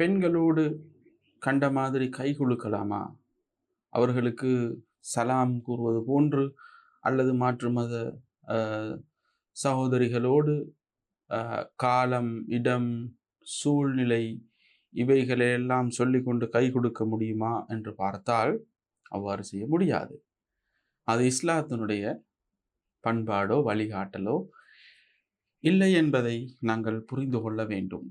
பெண்களோடு கண்ட மாதிரி கை குலுக்கலாமா? அவர்களுக்கு சலாம் கூறுவது போன்று அல்லது மாற்று மத சகோதரிகளோடு காலம் இடம் சூழ்நிலை இவைகளை எல்லாம் சொல்லிக்கொண்டு கை கொடுக்க முடியுமா என்று பார்த்தால் அவ்வாறு செய்ய முடியாது. அது இஸ்லாத்தினுடைய பண்பாடோ வழிகாட்டலோ இல்லை என்பதை நாங்கள் புரிந்து கொள்ள வேண்டும்.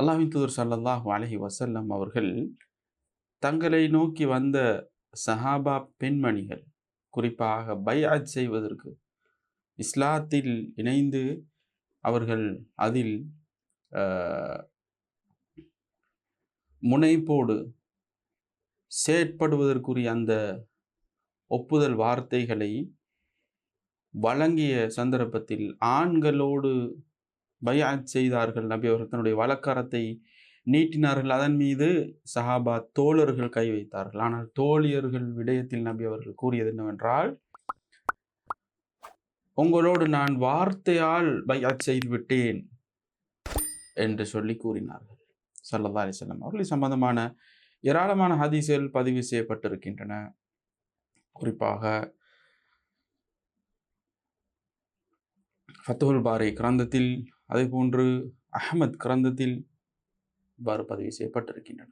அல்லாஹின் தூதர் ஸல்லல்லாஹு அலஹி வசல்லம் அவர்கள் தங்களை நோக்கி வந்த சஹாபா பெண்மணிகள் குறிப்பாக பைஅத் செய்வதற்கு இஸ்லாத்தில் இணைந்து அவர்கள் அதில் முனைப்போடு செயற்படுவதற்குரிய அந்த ஒப்புதல் வார்த்தைகளை வழங்கிய சந்தர்ப்பத்தில் ஆண்களோடு பயாத் செய்தார்கள். நபி அவர்கள் தன்னுடைய வழக்கரத்தை நீட்டினார்கள். அதன் மீது சஹாபா தோழர்கள் கை வைத்தார்கள். ஆனால் தோழியர்கள் விடயத்தில் நபி அவர்கள் கூறியது என்னவென்றால் உங்களோடு நான் வார்த்தையால் பைஅத் செய்து விட்டேன் என்று சொல்லி கூறினார்கள். சல்லதா அலைஹி வஸல்லம் அவர்கள். சம்பந்தமான ஏராளமான ஹதீஸ்கள் பதிவு செய்யப்பட்டிருக்கின்றன. குறிப்பாக ஃபத்துல் பாரி கிராந்தத்தில் அதே போன்று அஹ்மத் கிரந்தத்தில் இவ்வாறு பதிவு செய்யப்பட்டிருக்கின்றன.